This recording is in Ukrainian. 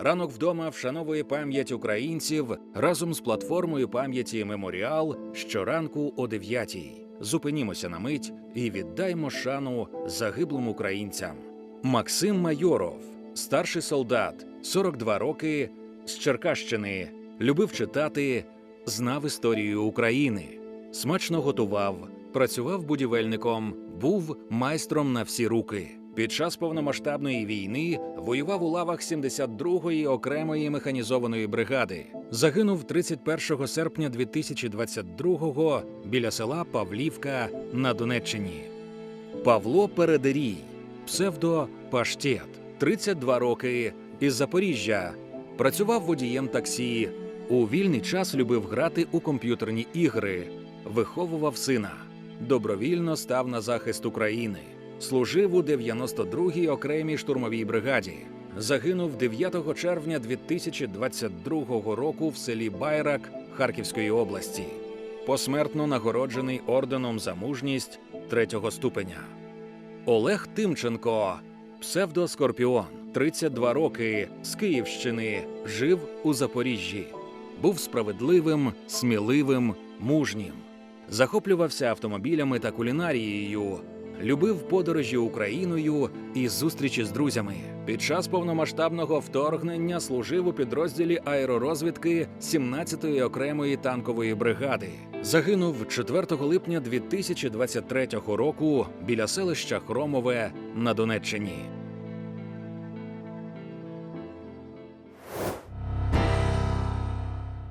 Ранок вдома вшановує пам'ять українців разом з платформою пам'яті Меморіал щоранку о 9 Зупинімося на мить і віддаймо шану загиблим українцям. Максим Майоров, старший солдат, 42 роки, з Черкащини, любив читати, знав історію України, смачно готував, працював будівельником, був майстром на всі руки. Під час повномасштабної війни воював у лавах 72-ї окремої механізованої бригади. Загинув 31 серпня 2022-го біля села Павлівка на Донеччині. Павло Передерій, псевдо Паштет, 32 роки, із Запоріжжя. Працював водієм таксі. У вільний час любив грати у комп'ютерні ігри, виховував сина. Добровільно став на захист України. Служив у 92-й окремій штурмовій бригаді. Загинув 9 червня 2022 року в селі Байрак Харківської області. Посмертно нагороджений орденом за мужність третього ступеня. Олег Тимченко, псевдо Скорпіон, 32 роки з Київщини, жив у Запоріжжі. Був справедливим, сміливим, мужнім. Захоплювався автомобілями та кулінарією. Любив подорожі Україною і зустрічі з друзями. Під час повномасштабного вторгнення служив у підрозділі аеророзвідки 17-ї окремої танкової бригади. Загинув 4 липня 2023 року біля селища Хромове на Донеччині.